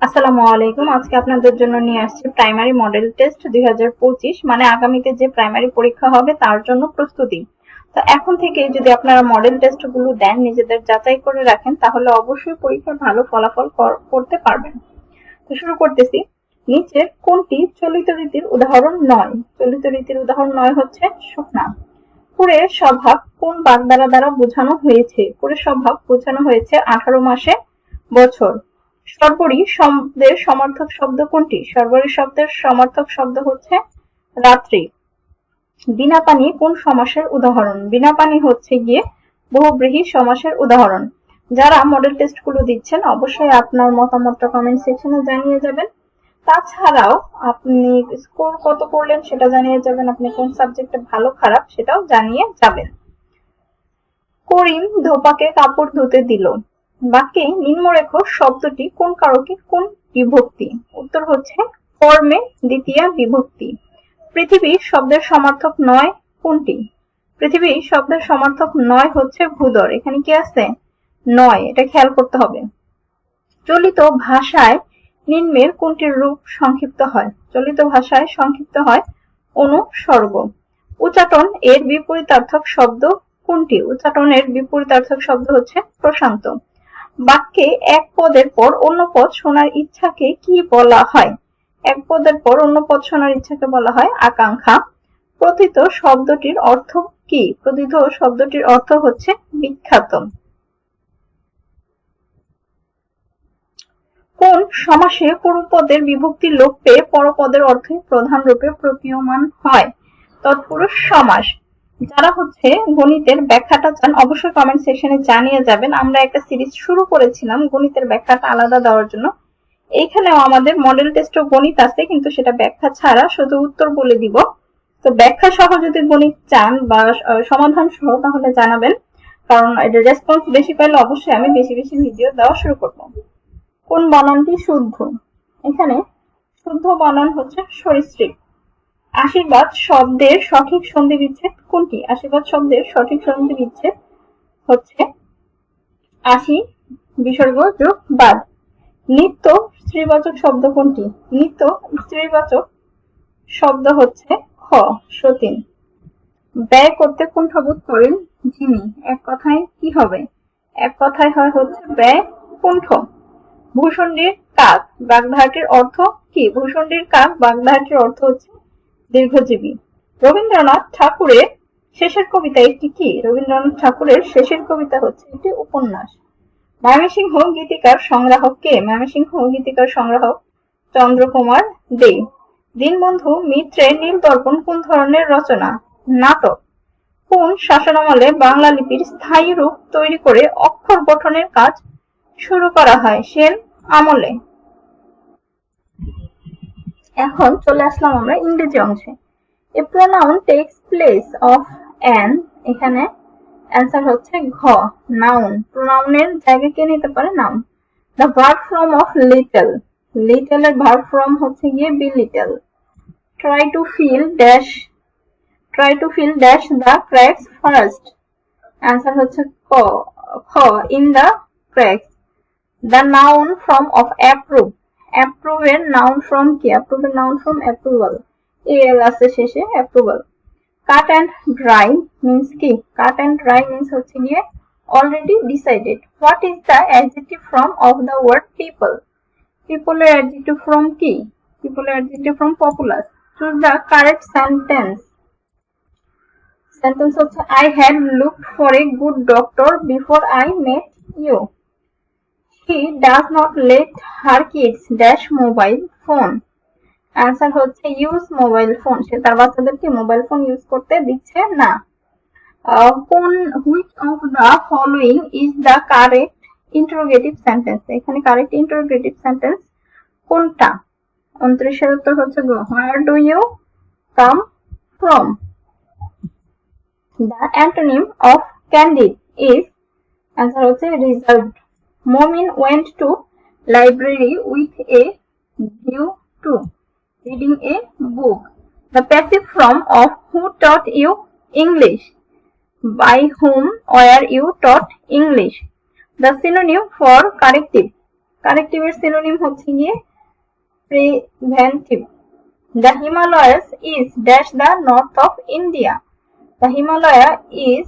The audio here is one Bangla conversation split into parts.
আসসালামু আলাইকুম। আজকে আপনাদের জন্য নিয়ে আসছি প্রাইমারি মডেল টেস্ট দুই হাজার পঁচিশ। মানে আগামীতে যে প্রাইমারি পরীক্ষা হবে, তার জন্য প্রস্তুতি। তো এখন থেকে যদি আপনারা মডেল টেস্টগুলো দেন, নিজেদের যাচাই করে রাখেন, তাহলে অবশ্যই পরীক্ষায় ভালো ফলাফল কর- করতে পারবেন। তো শুরু করতেছি। নিচের কোনটি চলিত রীতির উদাহরণ নয়? চলিত রীতির উদাহরণ নয় হচ্ছে শুকনা পুরের স্বভাব কোন বাগধারা দ্বারা বোঝানো হয়েছে? পুরের স্বভাব বোঝানো হয়েছে আঠারো মাসে বছর। সর্বরী শব্দের সমার্থক শব্দ কোনটি? সর্বরী শব্দের সমার্থক শব্দ হচ্ছে রাত্রি। বিনা পানি কোন সমাসের উদাহরণ? বিনা পানি হচ্ছে গিয়ে বহুব্রীহি সমাসের উদাহরণ। যারা মডেল টেস্টগুলো দিচ্ছেন, অবশ্যই আপনার মতামতটা কমেন্ট সেকশনে জানিয়ে যাবেন। তাছাড়াও আপনি স্কোর কত করলেন সেটা জানিয়ে যাবেন, আপনি কোন সাবজেক্টে ভালো, খারাপ সেটাও জানিয়ে যাবেন। করিম ধোপাকে কাপড় ধুতে দিল। বাক্যে নিম্নরেখ শব্দটি কোন কারকে কোন বিভক্তি? উত্তর হচ্ছে কর্মে দ্বিতীয় বিভক্তি। পৃথিবী শব্দের সমার্থক নয় কোনটি? পৃথিবী শব্দের সমার্থক নয় হচ্ছে ভূদর। এখানে কি আছে? নয়। এটা খেয়াল করতে হবে। চলিত ভাষায় নিম্নের কোনটির রূপ সংক্ষিপ্ত হয়? চলিত ভাষায় সংক্ষিপ্ত হয় অনুসর্গ। উচাটন এর বিপরীতার্থক শব্দ কোনটি? উচ্চাটনের বিপরীতার্থক শব্দ হচ্ছে প্রশান্ত। বাক্যে এক পদের পর অন্য পদ শোনার ইচ্ছাকে কি বলা হয়? এক পদের পর অন্য পদ শোনার ইচ্ছাকে বলা হয় আকাঙ্ক্ষা। প্রথিত শব্দটির অর্থ কি? প্রথিত শব্দটির অর্থ হচ্ছে বিখ্যাত। কোন সমাসে পূর্বপদের বিভক্তি লোপ পেয়ে পরপদের অর্থে প্রধান রূপে প্রতীয়মান হয়? তৎপুরুষ সমাস। যারা হচ্ছে গণিতের ব্যাখ্যাটা চান, অবশ্যই কমেন্ট সেকশনে জানিয়ে যাবেন। আমরা একটা সিরিজ শুরু করেছিলাম গণিতের ব্যাখ্যাটা আলাদা দেওয়ার জন্য। এইখানেও আমাদের মডেল টেস্ট ও গণিত আছে, কিন্তু সেটা ব্যাখ্যা ছাড়া শুধু উত্তর বলে দিব। তো ব্যাখ্যা সহ যদি গণিত চান বা সমাধান সহ, তাহলে জানাবেন। কারণ এটা রেসপন্স বেশি পাইলে অবশ্যই আমি বেশি বেশি ভিডিও দেওয়া শুরু করব। কোন বানানটি শুদ্ধ? এখানে শুদ্ধ বানান হচ্ছে সরীসৃপ। আশীর্বাদ শব্দের সঠিক সন্ধি বিচ্ছেদ কোনটি? আশীর্বাদ শব্দের সঠিক সন্ধি বিচ্ছেদ হচ্ছে আশি বিসর্গ যোগ বাদ। নিত্য স্ত্রীবাচক শব্দ কোনটি? নিত্য স্ত্রীবাচক শব্দ হচ্ছে খ, সতীন। ব্যয় করতে কুণ্ঠবোধ করেন যিনি। এক কথায় কি হবে? এক কথায় হয় হচ্ছে ব্যয়, কুণ্ঠ। ভূষণ্ডির কাক, বাগধারাটির অর্থ কি? ভূষণ্ডির কাক, বাগধারাটির অর্থ হচ্ছে দীর্ঘজীবী। রবীন্দ্রনাথ ঠাকুরের শেষের কবিতা একটি কি? রবীন্দ্রনাথ ঠাকুরের শেষের কবিতা হচ্ছে একটি উপন্যাস। ময়মনসিংহ গীতিকার সংগ্রাহক কে? ময়মনসিংহ গীতিকার সংগ্রাহক চন্দ্রকুমার দে দীনবন্ধু মিত্রের নীল দর্পণ কোন ধরনের রচনা? নাটক। কোন শাসনামলে বাংলা লিপির স্থায়ী রূপ তৈরি করে অক্ষর গঠনের কাজ শুরু করা হয়? সেন আমলে। এখন চলে আসলাম আমরা ইংরেজি অংশে। A pronoun takes place of an এখানে অ্যান্সার হচ্ছে ঘ নাউন প্রোনাউনের জায়গা কে নিতে পারে? Noun the verb from of little little এর ভার্ব ফ্রম হচ্ছে গিয়ে belittle try to fill dash try to fill dash the cracks first answer হচ্ছে ক, খ in the cracks the noun from of approve approve এর নাউন ফ্রম কি? অ্যাপ্রুভ এর noun from approval A L আছে শেষে approval cut and dry means কি? কাট অ্যান্ড ড্রাই মিন্স হচ্ছে গিয়ে already decided what is the adjective from of the word people পিপলের adjective from কি? পিপলের adjective from popular choose the correct sentence sentence হচ্ছে I had looked for a good doctor before I met you he does not let her kids dash mobile phone answer হচ্ছে ইউজ মোবাইল ফোন সে তার বাচ্চাদেরকে মোবাইল ফোন ইউজ করতে দিচ্ছে না। কোন which of the following is the correct interrogative sentence এখানে কারেক্ট ইন্টারোগেটিভ সেন্টেন্স কোনটা? উনত্রিশের উত্তর হচ্ছে where do you come from the antonym of candid is answer হচ্ছে reserved Momin went to library with a view to reading a book. The passive form of who taught you English? By whom were you taught English? The synonym for corrective. কারেক্টিভের সিনোনিম হচ্ছে গিয়ে preventive the Himalayas is dash the north of India the Himalaya is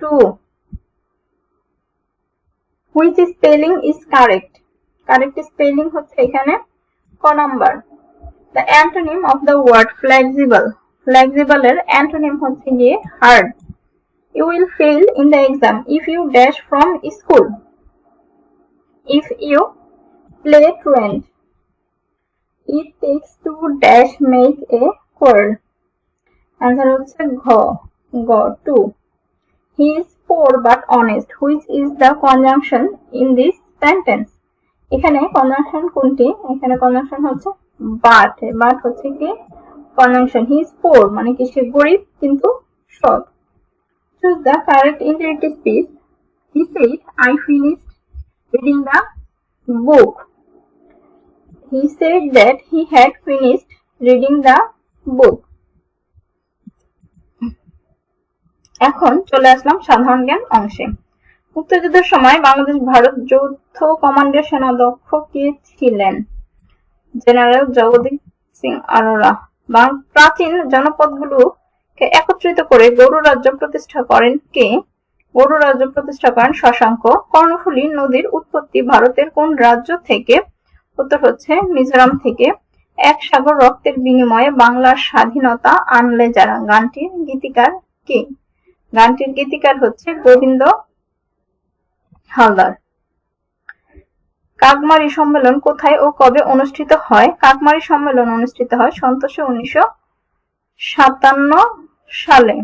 to which spelling is correct correct spelling হচ্ছে এখানে ক number the antonym of the word flexible flexible antonym হচ্ছে গিয়ে hard You will fail in the exam if you dash from school. If you play truant. It takes two dash make a quarrel. Answer হচ্ছে ঘ গ two He is poor but honest. Which is the conjunction in this sentence? এখানে কনজাংশন কোনটি? এখানে কনজাংশন হচ্ছে বাট বাট হচ্ছে কি? কনজাংশন হি ইজ পোর মানে কি সে গরিব কিন্তু সৎ। Choose the correct interactive speech he said I finished reading the book he said that he had finished reading the book এখন চলে আসলাম সাধারণ জ্ঞান অংশে। মুক্তিযুদ্ধের সময় বাংলাদেশ, ভারত যৌথ কমান্ডের সেনাধ্যক্ষ কে ছিলেন? জেনারেল জগদীপ সিং আরোরা। প্রাচীন জনপদগুলো কে একত্রিত করে গৌর রাজ্য প্রতিষ্ঠা করেন কে? গৌর রাজ্য প্রতিষ্ঠা করেন শশাঙ্ক। কর্ণফুলী নদীর উৎপত্তি ভারতের কোন রাজ্য থেকে? উত্তর হচ্ছে মিজোরাম থেকে। এক সাগর রক্তের বিনিময়ে বাংলার স্বাধীনতা আনলে যারা। গানটির গীতিকার কে? গানটির গীতিকার হচ্ছে গোবিন্দ হালদার। কাকমারি সম্মেলন কোথায় ও কবে অনুষ্ঠিত হয়? কাকমারি সম্মেলন অনুষ্ঠিত হয় সন্তোষে উনিশশো সাতান্ন সালে।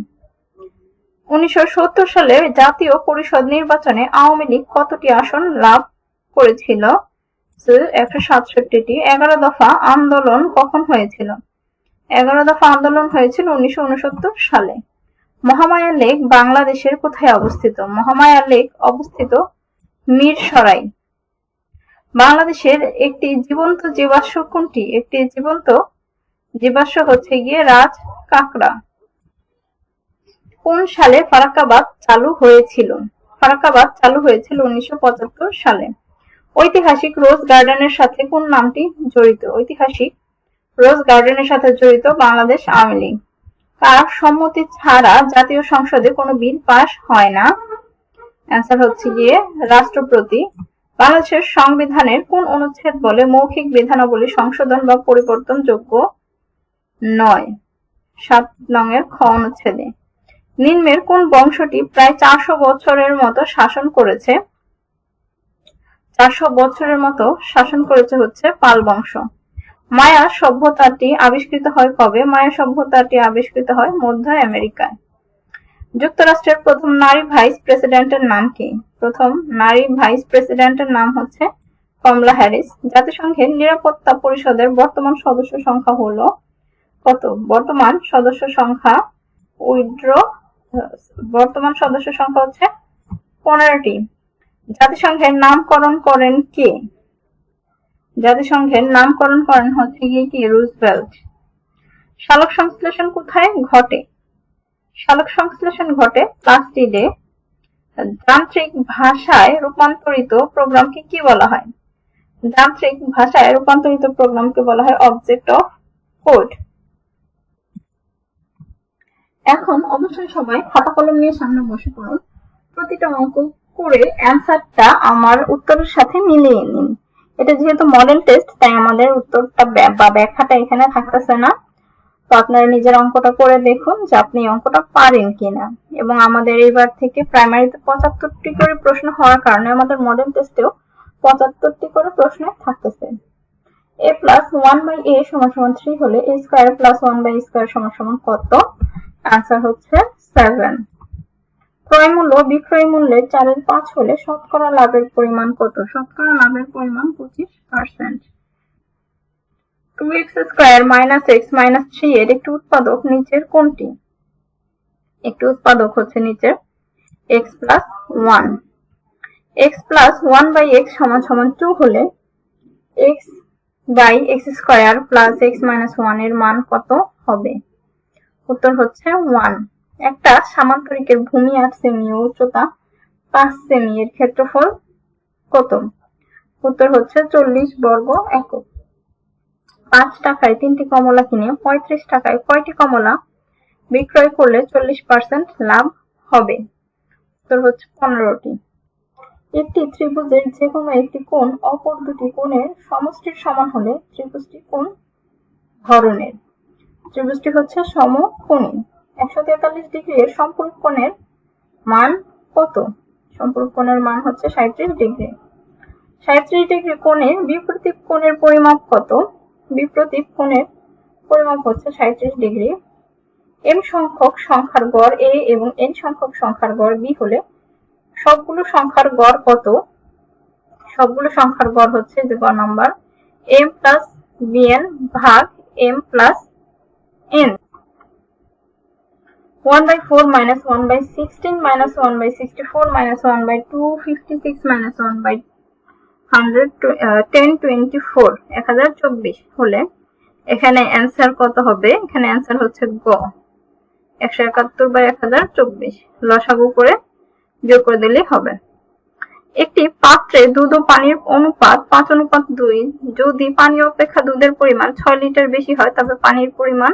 উনিশশো সত্তর সালে জাতীয় পরিষদ নির্বাচনে আওয়ামী লীগ কতটি আসন লাভ করেছিল? একশো সাতষট্টিটি। এগারো দফা আন্দোলন কখন হয়েছিল? এগারো দফা আন্দোলন হয়েছিল উনিশশো উনসত্তর সালে। মহামায়া লেক বাংলাদেশের কোথায় অবস্থিত? মহামায়া লেক অবস্থিত মিরসরাই। বাংলাদেশের একটি জীবন্ত জীবাশ্ম কোনটি? একটি জীবন্ত জীবাশ্ম হচ্ছে গিয়ে রাজ কাকড়া। কোন সালে ফারাক্কাবাদ চালু হয়েছিল? ফারাক্কাবাদ চালু হয়েছিল উনিশশো পঁচাত্তর সালে। ঐতিহাসিক রোজ গার্ডেনের সাথে কোন নামটি জড়িত? ঐতিহাসিক রোজ গার্ডেনের সাথে জড়িত বাংলাদেশ আওয়ামী লীগ। কার সম্মতি ছাড়া জাতীয় সংসদে কোনো বিল পাশ হয় না। অ্যান্সার হচ্ছে গিয়ে রাষ্ট্রপতি। বাংলাদেশের সংবিধানের কোন অনুচ্ছেদ বলে মৌখিক বিধানাবলী সংশোধন বা পরিবর্তন যোগ্য নয়। সাত নঙের খ অনুচ্ছেদে। নিম্নের কোন বংশটি প্রায় চারশো বছরের মতো শাসন করেছে? চারশো বছরের মতো শাসন করেছে হচ্ছে পাল বংশ। মায়া সভ্যতাটি আবিষ্কৃত হয় কবে? মায়া সভ্যতাটি আবিষ্কৃত হয় মধ্য আমেরিকায়। যুক্তরাষ্ট্রের প্রথম নারী ভাইস প্রেসিডেন্টের নাম কি? প্রথম নারী ভাইস প্রেসিডেন্টের নাম হচ্ছে কমলা হ্যারিস। জাতিসংঘের নিরাপত্তা পরিষদের বর্তমান সদস্য সংখ্যা হলো কত? বর্তমান সদস্য সংখ্যা উইড্র বর্তমান সদস্য সংখ্যা হচ্ছে পনেরোটি। জাতিসংঘের নামকরণ করেন কে? জাতিসংঘের নামকরণ করেন হচ্ছে গিয়ে কি? রুজবেল্ট সালোক সংশ্লেষণ কোথায়? ঘটে। সালোক সংশ্লেষণ ঘটে প্লাস্টিডে যান্ত্রিক ভাষায় রূপান্তরিত প্রোগ্রামকে কি বলা হয়? যান্ত্রিক ভাষায় রূপান্তরিত প্রোগ্রামকে বলা হয় অবজেক্ট অফ কোড এখন অবশ্যই সবাই খাতা কলম নিয়ে সামনে বসে পড়ুন। প্রতিটা অঙ্ক করে অ্যান্সারটা আমার উত্তরের সাথে মিলিয়ে নিন। এটা যেহেতু মডেল টেস্ট তাই আমাদের উত্তরটা বা ব্যাখ্যাটা এখানে থাকতেছে না। তো আপনারা নিজের অঙ্কটা করে দেখুন যে আপনি অঙ্কটা পারেন কিনা। এবং আমাদের এইবার থেকে প্রাইমারিতে পঁচাত্তরটি করে প্রশ্ন হওয়ার কারণে আমাদের মডেল টেস্টেও পঁচাত্তরটি করে প্রশ্ন থাকতেছে। A plus one by A সমান সমান থ্রি হলে A square plus one by square সমান সমান কত? আনসার হচ্ছে সেভেন ক্রয় মূল্য বিক্রয় মূল্যের চারের পাঁচ হলে শতকরা লাভের পরিমাণ কত? শতকরা লাভের পরিমাণ পঁচিশ percent two x square minus x minus three এর একটি উৎপাদক নিচের কোনটি? একটি উৎপাদক হচ্ছে নিচের x plus one x plus one by x সমান সমান টু হলে x by x square plus x minus ওয়ানের মান কত হবে? উত্তর হচ্ছে ওয়ান একটা সামান্তরিকের ভূমি আট সেমি ও উচ্চতা পাঁচ সেমি এর ক্ষেত্রফল কত? উত্তর হচ্ছে চল্লিশ বর্গ একক। পাঁচ টাকায় তিনটি কমলা কিনে পঁয়ত্রিশ টাকায় কয়টি কমলা বিক্রয় করলে চল্লিশ পার্সেন্ট লাভ হবে। উত্তর হচ্ছে পনেরোটি। একটি ত্রিভুজের যে কোনো একটি কোণ অপর দুটি কোণের সমষ্টির সমান হলে ত্রিভুজটি কোন ধরনের? ত্রিভুজটি হচ্ছে সম সমকোণী। একশো তেতাল্লিশ ডিগ্রি এর সম্পূর্ণ কোণের মান কত? সম্পূর্ণ কোণের মান হচ্ছে সাঁত্রিশ ডিগ্রি। সাঁত্রিশ ডিগ্রি কোণের বিপরীত কোণের পরিমাপ কত? বিপরীত কোণের পরিমাপ হচ্ছে সাঁত্রিশ ডিগ্রি। এম সংখ্যক সংখ্যার গড় এ এবং এন সংখ্যক সংখ্যার গড় বি হলে সবগুলো সংখ্যার গড় কত? সবগুলো সংখ্যার গড় হচ্ছে যে গড় number M plus B N ভাগ M plus N. 1 by 4 minus 1 by 16 minus 1 by 64 minus 1 by 256 one 1 by 100 to, uh, 10 24 1024 হলে এখানে অ্যান্সার কত হবে? এখানে অ্যান্সার হচ্ছে গ। একশো একাত্তর বাই এক হাজার চব্বিশ। যোগ করে দিলেই হবে। একটি পাত্রে দুধ ও পানির অনুপাত পাঁচ অনুপাত দুই। যদি পানি অপেক্ষা দুধের পরিমাণ ছয় লিটার বেশি হয় তবে পানির পরিমাণ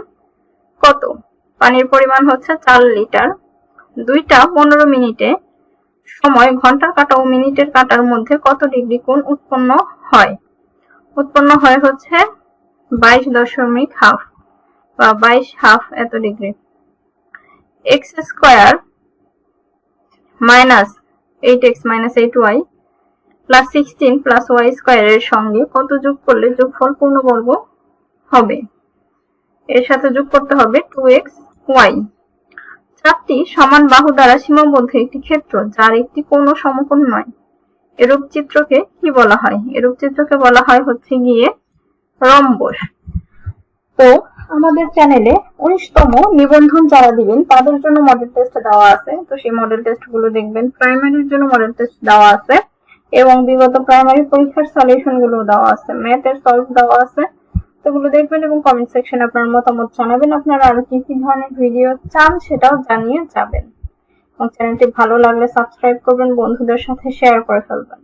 কত? পানির পরিমাণ হচ্ছে চার লিটার। দুইটা পনেরো মিনিটে সময় ঘণ্টার কাটা ও মিনিটের কাটার মধ্যে কত ডিগ্রি কোণ উৎপন্ন হয়? উৎপন্ন হয় হচ্ছে বাইশ দশমিক হাফ বা বাইশ হাফ এত degree. X square minus eight x minus eight y plus sixteen plus y স্কোয়ারের সঙ্গে কত যোগ করলে যোগফল পূর্ণবর্গ হবে? এর সাথে যোগ করতে হবে টু এক্স ওয়াই। চারটি সমান বাহু দ্বারা সীমাবদ্ধ একটি ক্ষেত্র, যার একটি কোনো সমকোণ নয়। এরূপ চিত্রকে কি বলা হয়? এরূপ চিত্রকে বলা হয় হচ্ছে গিয়ে রম্বস। তো আমাদের চ্যানেলে উনিশতম নিবন্ধন যারা দিবেন, তাদের জন্য মডেল টেস্ট দেওয়া আছে। তো সেই মডেল টেস্টগুলো দেখবেন। প্রাইমারির জন্য মডেল টেস্ট দেওয়া আছে। এবং বিগত প্রাইমারি পরীক্ষার সলিউশনগুলো দেওয়া আছে। ম্যাথের সলভ দেওয়া আছে। সেগুলো দেখবেন এবং কমেন্ট সেকশনে আপনার মতামত জানাবেন। আপনারা আরও কি কি ধরনের ভিডিও চান সেটাও জানিয়ে যাবেন। এবং চ্যানেলটি ভালো লাগলে সাবস্ক্রাইব করবেন, বন্ধুদের সাথে শেয়ার করে ফেলবেন।